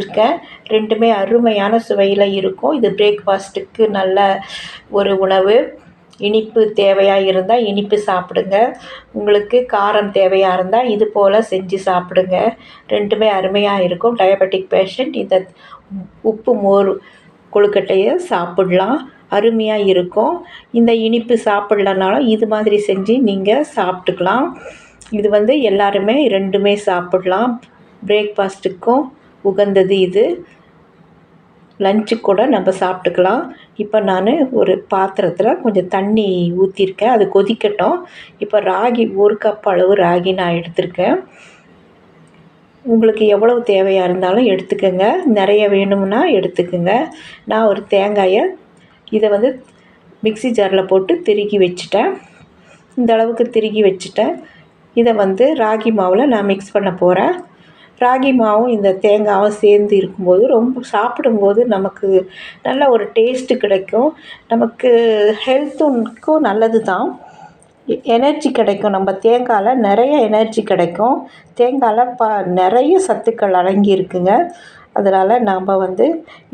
இருக்க. ரெண்டுமே அருமையான சுவையில் இருக்கும். இது பிரேக்ஃபாஸ்ட்டுக்கு நல்ல ஒரு உணவு. இனிப்பு தேவையாக இருந்தால் இனிப்பு சாப்பிடுங்க. உங்களுக்கு காரம் தேவையாக இருந்தால் இது போல் செஞ்சு சாப்பிடுங்க. ரெண்டுமே அருமையாக இருக்கும். டயபெட்டிக் பேஷண்ட் இந்த உப்பு மோர் கொழுக்கட்டையை சாப்பிட்லாம். அருமையாக இருக்கும். இந்த இனிப்பு சாப்பிட்லனாலும் இது மாதிரி செஞ்சு நீங்கள் சாப்பிட்டுக்கலாம். இது வந்து எல்லாருமே ரெண்டுமே சாப்பிட்லாம். பிரேக்ஃபாஸ்ட்டுக்கும் உகந்தது இது. லஞ்சு கூட நம்ம சாப்பிட்டுக்கலாம். இப்போ நான் ஒரு பாத்திரத்தில் கொஞ்சம் தண்ணி ஊற்றிருக்கேன் அது கொதிக்கட்டும். இப்போ ராகி ஒரு கப் அளவு ராகி நான் எடுத்திருக்கேன். உங்களுக்கு எவ்வளவு தேவையாக இருந்தாலும் எடுத்துக்கோங்க. நிறைய வேணும்னா எடுத்துக்கோங்க. நான் ஒரு தேங்காயை இதை வந்து மிக்ஸி ஜாரில் போட்டு திருகி வச்சுட்டேன். இந்த அளவுக்கு திருகி வச்சுட்டேன். இதை வந்து ராகி மாவில் நான் மிக்ஸ் பண்ண போகிறேன் ராகி மாவும் இந்த தேங்காயும் சேர்ந்து இருக்கும்போது ரொம்ப சாப்பிடும்போது நமக்கு நல்ல ஒரு டேஸ்ட்டு கிடைக்கும். நமக்கு ஹெல்த்துக்கும் நல்லது தான் எனர்ஜி கிடைக்கும். நம்ம தேங்காயில் நிறைய எனர்ஜி கிடைக்கும். தேங்காயில் ப நிறைய சத்துக்கள் அடங்கி இருக்குங்க. அதனால் நாம் வந்து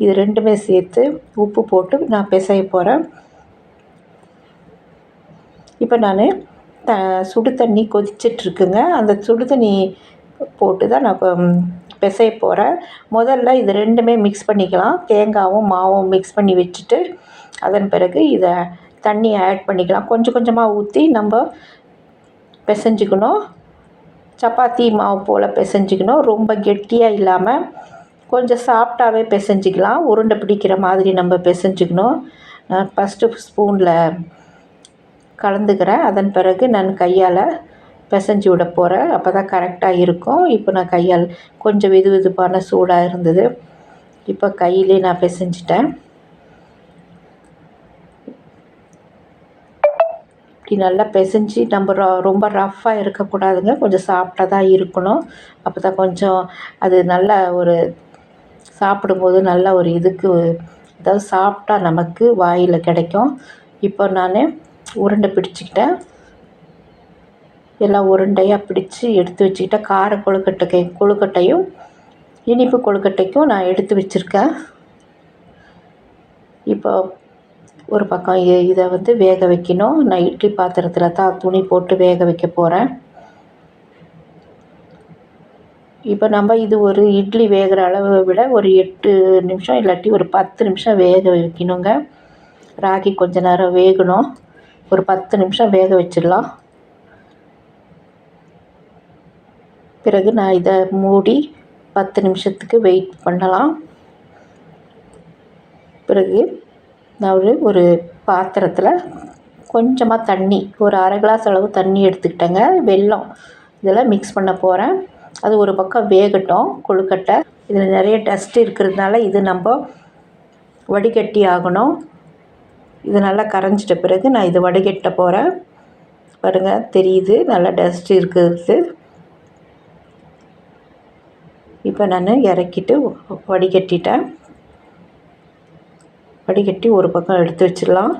இது ரெண்டுமே சேர்த்து உப்பு போட்டு நான் பிசைய போகிறேன் இப்போ நான் த சுடு தண்ணி கொதிச்சிட்ருக்குங்க அந்த சுடு தண்ணி போட்டு தான் நான் பிசைய போகிறேன் முதல்ல இது ரெண்டுமே மிக்ஸ் பண்ணிக்கலாம். தேங்காயும் மாவும் மிக்ஸ் பண்ணி வச்சுட்டு அதன் பிறகு இதை தண்ணி ஆட் பண்ணிக்கலாம். கொஞ்சம் கொஞ்சமாக ஊற்றி நம்ம பிசைஞ்சிக்கணும். சப்பாத்தி மாவு போல் பிசைஞ்சிக்கணும். ரொம்ப கெட்டியாக இல்லாமல் கொஞ்சம் சாஃப்டாகவே பிசைஞ்சிக்கலாம். உருண்டை பிடிக்கிற மாதிரி நம்ம பிசைஞ்சிக்கணும். நான் ஃபஸ்ட்டு ஸ்பூனில் கலந்துக்கிறேன். அதன் பிறகு நான் கையால் பிசைஞ்சு விட போகிறேன் அப்போ தான் கரெக்டாக இருக்கும். இப்போ நான் கையால் கொஞ்சம் வெது வெதுப்பான சூடாக இருந்தது. இப்போ கையிலே நான் பிசைஞ்சிட்டேன். இப்படி நல்லா பிசைஞ்சு நம்ம ரொ ரொம்ப ரஃப்பாக இருக்கக்கூடாதுங்க. கொஞ்சம் சாஃப்டாக தான் இருக்கணும். அப்போ தான் கொஞ்சம் அது நல்ல ஒரு சாப்பிடும்போது நல்ல ஒரு இதுக்கு அதாவது சாப்பிட்டா நமக்கு வாயில் கிடைக்கும். இப்போ நான் உருண்டை பிடிச்சிக்கிட்டேன். எல்லாம் உருண்டையாக பிடிச்சி எடுத்து வச்சுக்கிட்டேன் கார கொழுக்கட்டை கொழுக்கட்டையும் இனிப்பு கொழுக்கட்டைக்கும் நான் எடுத்து வச்சுருக்கேன். இப்போ ஒரு பக்கம் இதை வந்து வேக வைக்கணும். நான் இட்லி பாத்திரத்தில் தான் துணி போட்டு வேக வைக்க போகிறேன் இப்போ நம்ம இது ஒரு இட்லி வேகிற அளவை விட ஒரு எட்டு நிமிஷம் இல்லாட்டி ஒரு பத்து நிமிஷம் வேக வைக்கணுங்க. ராகி கொஞ்ச நேரம் வேகணும். ஒரு பத்து நிமிஷம் வேக வச்சிடலாம். பிறகு நான் இதை மூடி பத்து நிமிஷத்துக்கு வெயிட் பண்ணலாம். பிறகு நான் ஒரு ஒரு பாத்திரத்தில் கொஞ்சமாக தண்ணி ஒரு அரை கிளாஸ் அளவு தண்ணி எடுத்துக்கிட்டேங்க. வெல்லம் இதெல்லாம் மிக்ஸ் பண்ண போகிறேன் அது ஒரு பக்கம் வேகட்டும் கொழுக்கட்டை. இதில் நிறைய டஸ்ட் இருக்கிறதுனால இது நம்ம வடிகட்டி ஆகணும். இது நல்லா கரைஞ்சிட்ட பிறகு நான் இதை வடிகட்ட போகிறேன் பாருங்கள் தெரியுது நல்லா டஸ்ட் இருக்கிறது. இப்போ நான் இறக்கிட்டு வடிகட்டிட்டேன். வடிகட்டி ஒரு பக்கம் எடுத்து வச்சிடலாம்.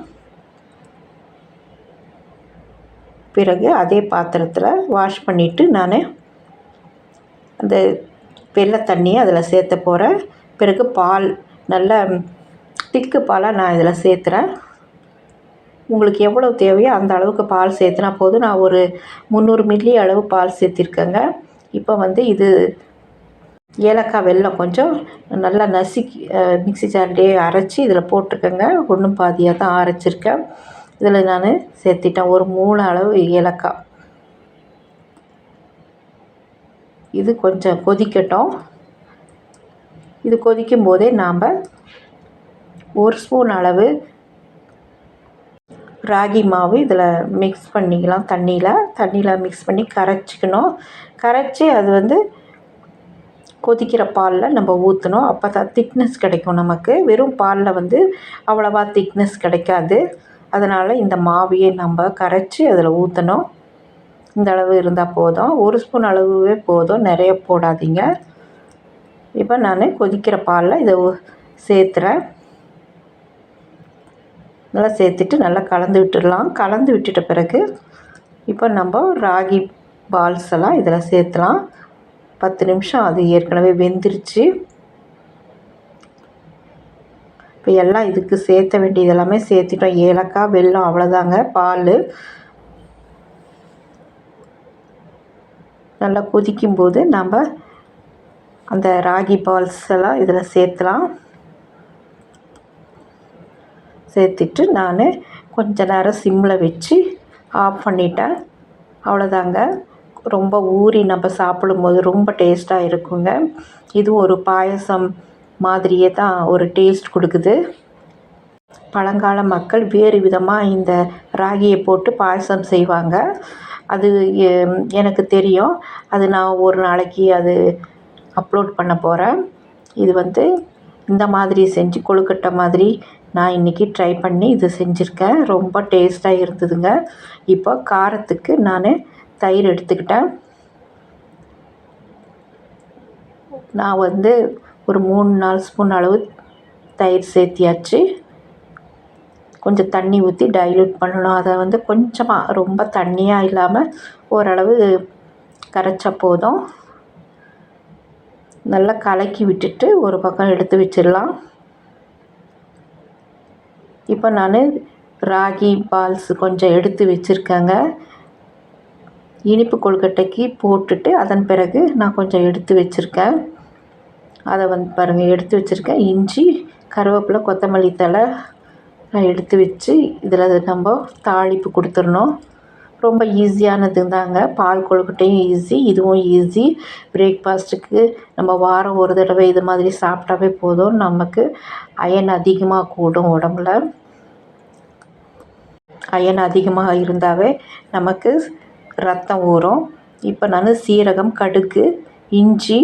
பிறகு அதே பாத்திரத்தில் வாஷ் பண்ணிவிட்டு நான் அந்த வெள்ளை தண்ணியை அதில் சேர்த்த போகிறேன் பிறகு பால் நல்ல திக்கு பாலாக நான் இதில் சேர்த்துறேன். உங்களுக்கு எவ்வளோ தேவையோ அந்த அளவுக்கு பால் சேர்த்துனா போதும். நான் ஒரு முந்நூறு மில்லி அளவு பால் சேர்த்திருக்கேங்க. இப்போ வந்து இது ஏலக்காய் வெல்லம் கொஞ்சம் நல்லா நசுக்கி மிக்ஸி ஜார்லேயே அரைச்சி இதில் போட்டுக்கோங்க. ஒன்றும் பாதியாக தான் அரைச்சிருக்கேன். இதில் நான் சேர்த்திட்டேன் ஒரு மூணு அளவு ஏலக்காய். இது கொஞ்சம் கொதிக்கட்டும். இது கொதிக்கும் போதே நாம் ஒரு ஸ்பூன் அளவு ராகி மாவு இதில் மிக்ஸ் பண்ணிக்கலாம் தண்ணியில். தண்ணியில் மிக்ஸ் பண்ணி கரைச்சிக்கணும். கரைச்சி அது வந்து கொதிக்கிற பாலில் நம்ம ஊற்றணும் அப்போ தான் திக்னஸ் கிடைக்கும் நமக்கு. வெறும் பாலில் வந்து அவ்வளோவா திக்னஸ் கிடைக்காது. அதனால் இந்த மாவையே நம்ம கரைச்சி அதில் ஊற்றணும் இந்த அளவு இருந்தால் போதும். ஒரு ஸ்பூன் அளவுவே போதும். நிறைய போடாதீங்க. இப்போ நான் கொதிக்கிற பாலில் இதை சேர்த்துறேன். நல்லா சேர்த்துட்டு நல்லா கலந்து விட்டுடலாம். கலந்து விட்டுட்ட பிறகு இப்போ நம்ம ராகி பால்ஸ் எல்லாம் இதில் சேர்த்துலாம். பத்து நிமிஷம். அது ஏற்கனவே வெந்துருச்சு. இப்போ எல்லாம் இதுக்கு சேர்த்த வேண்டியது எல்லாமே சேர்த்துட்டோம். ஏலக்காய் வெல்லம் அவ்வளோதாங்க பால். நல்லா கொதிக்கும்போது நம்ம அந்த ராகி பால்ஸ் எல்லாம் இதில் சேர்த்துலாம். சேர்த்துட்டு நான் கொஞ்ச நேரம் சிம்மில் வச்சு ஆஃப் பண்ணிட்டேன். அவ்வளோதாங்க ரொம்ப ஊறி நம்ம சாப்பிடும்போது ரொம்ப டேஸ்ட்டாக இருக்குங்க. இது ஒரு பாயசம் மாதிரியே தான் ஒரு டேஸ்ட் கொடுக்குது. பழங்கால மக்கள் வேறு விதமாக இந்த ராகியை போட்டு பாயசம் செய்வாங்க. அது எனக்கு தெரியும். அது நான் ஒரு நாளைக்கு அது அப்லோட் பண்ண போகிறேன் இது வந்து இந்த மாதிரி செஞ்சு கொழுக்கட்டை மாதிரி நான் இன்றைக்கி ட்ரை பண்ணி இது செஞ்சுருக்கேன். ரொம்ப டேஸ்ட்டாக இருந்ததுங்க. இப்போ காரத்துக்கு நான் தயிர் எடுத்துக்கிட்டேன். நான் வந்து ஒரு மூணு நாலு ஸ்பூன் அளவு தயிர் சேர்த்தியாச்சு. கொஞ்சம் தண்ணி ஊற்றி டைல்யூட் பண்ணணும். அதை வந்து கொஞ்சமாக ரொம்ப தண்ணியாக இல்லாமல் ஓரளவு கரைச்சா போதும். நல்லா கலக்கி விட்டுட்டு ஒரு பக்கம் எடுத்து வச்சிடலாம். இப்போ நான் ராகி பால்ஸ் கொஞ்சம் எடுத்து வச்சுருக்கேங்க. இனிப்பு கொழுக்கட்டைக்கு போட்டுட்டு அதன் பிறகு நான் கொஞ்சம் எடுத்து வச்சுருக்கேன். அதை வந்து பாருங்கள் எடுத்து வச்சுருக்கேன். இஞ்சி கருவேப்பிலை கொத்தமல்லி தழை நான் எடுத்து வச்சு இதில் நம்ம தாளிப்பு கொடுத்துடணும். ரொம்ப ஈஸியானது தாங்க. பால் கொழுக்கட்டையும் ஈஸி இதுவும் ஈஸி. பிரேக்ஃபாஸ்ட்டுக்கு நம்ம வாரம் ஒரு தடவை இது மாதிரி சாப்பிட்டாவே போதும். நமக்கு அயன் அதிகமாக கூடும் உடம்புல. அயன் அதிகமாக இருந்தாவே நமக்கு ரத்தம் ஊறும். இப்போ நான் சீரகம் கடுகு இஞ்சி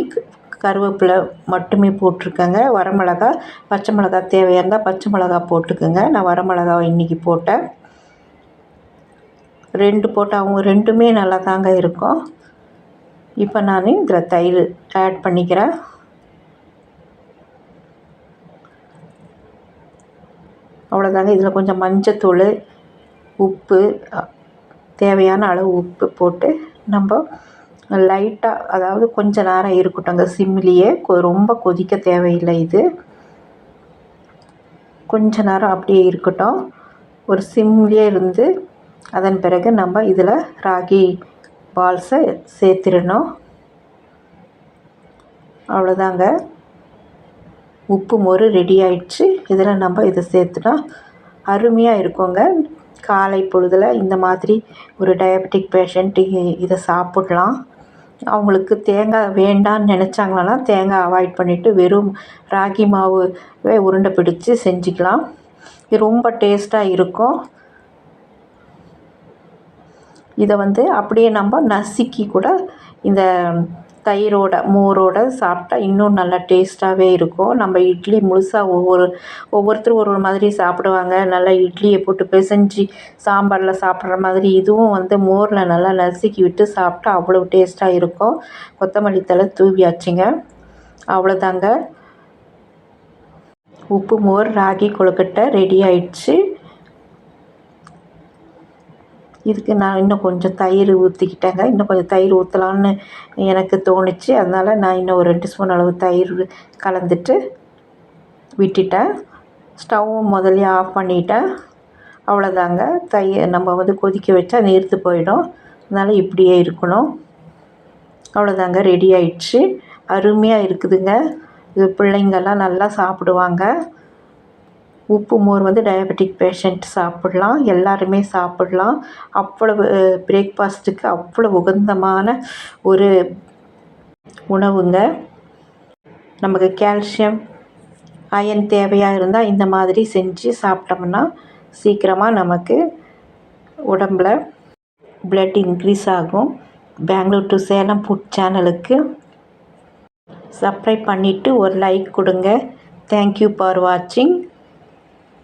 கருவேப்பிலை மட்டுமே போட்டிருக்கேங்க. வரமிளகா பச்சை மிளகா தேவையாக இருந்தால் பச்சை மிளகா போட்டுக்கோங்க. நான் வரமிளகா இன்றைக்கி போட்டேன். ரெண்டு போட்டால் அவங்க ரெண்டுமே நல்லா தாங்க இருக்கும். இப்போ நான் இதில் தயிர் ஆட் பண்ணிக்கிறேன். அவ்வளோதாங்க இதில் கொஞ்சம் மஞ்சத்தூள் உப்பு தேவையான அளவு உப்பு போட்டு நம்ம லைட்டாக அதாவது கொஞ்ச நேரம் இருக்கட்டும்ங்க சிம்லேயே ரொம்ப கொதிக்க தேவையில்லை இது. கொஞ்ச நேரம் அப்படியே இருக்கட்டும். ஒரு சிம்லேயே இருந்து அதன் பிறகு நம்ம இதில் ராகி பால்ஸை சேர்த்துடணும். அவ்வளோதாங்க. உப்பு மொறு ரெடி ஆயிடுச்சு. இதில் நம்ம இதை சேர்த்துனா அருமையாக இருக்குங்க. காலை பொழுதில் இந்த மாதிரி ஒரு டயபெட்டிக் பேஷண்ட்டு இதை சாப்பிடலாம். அவங்களுக்கு தேங்காய் வேண்டான்னு நினச்சாங்கன்னா தேங்காய் அவாய்ட் பண்ணிவிட்டு வெறும் ராகி மாவுவே உருண்டை பிடிச்சி செஞ்சுக்கலாம். இது ரொம்ப டேஸ்ட்டாக இருக்கும். இதை வந்து அப்படியே நம்ம நசுக்கி கூட இந்த தயிரோட மோரோட சாப்பிட்டா இன்னும் நல்லா டேஸ்ட்டாகவே இருக்கும். நம்ம இட்லி முழுசாக ஒவ்வொரு ஒவ்வொருத்தரும் ஒரு ஒரு மாதிரி சாப்பிடுவாங்க. நல்லா இட்லியை போட்டு பிசைஞ்சு சாம்பாரில் சாப்பிட்ற மாதிரி இதுவும் வந்து மோரில் நல்லா நசுக்கி விட்டு சாப்பிட்டா அவ்வளோ டேஸ்ட்டாக இருக்கும். கொத்தமல்லி தழை தூவியாச்சுங்க. அவ்வளோதாங்க. உப்பு மோர் ராகி கொழுக்கட்டை ரெடி ஆயிடுச்சு. இதுக்கு நான் இன்னும் கொஞ்சம் தயிர் ஊற்றிக்கிட்டேங்க இன்னும் கொஞ்சம் தயிர் ஊற்றலான்னு எனக்கு தோணுச்சு. அதனால் நான் இன்னும் ஒரு ரெண்டு ஸ்பூன் அளவு தயிர் கலந்துட்டு விட்டுட்டேன். ஸ்டவ்வும் முதல்ல ஆஃப் பண்ணிட்டேன். அவ்வளோதாங்க. தயிர் நம்ம வந்து கொதிக்க வச்சா நீர்த்து போயிடும். அதனால் இப்படியே இருக்கணும். அவ்வளோதாங்க. ரெடி ஆயிடுச்சு. அருமையாக இருக்குதுங்க. இது பிள்ளைங்கள்லாம் நல்லா சாப்பிடுவாங்க. உப்பு மோர் வந்து டயபெட்டிக் பேஷண்ட் சாப்பிட்லாம் எல்லாருமே சாப்பிட்லாம். அவ்வளவு பிரேக்ஃபாஸ்ட்டுக்கு அவ்வளோ உகந்தமான ஒரு உணவுங்க. நமக்கு கால்சியம் அயன் தேவையாக இருந்தால் இந்த மாதிரி செஞ்சு சாப்பிட்டோம்னா சீக்கிரமாக நமக்கு உடம்புல பிளட் இன்க்ரீஸ் ஆகும். பெங்களூர் டு சேலம் ஃபுட் சேனலுக்கு சப்ஸ்கிரைப் பண்ணிவிட்டு ஒரு லைக் கொடுங்க. தேங்க்யூ ஃபார் வாட்சிங்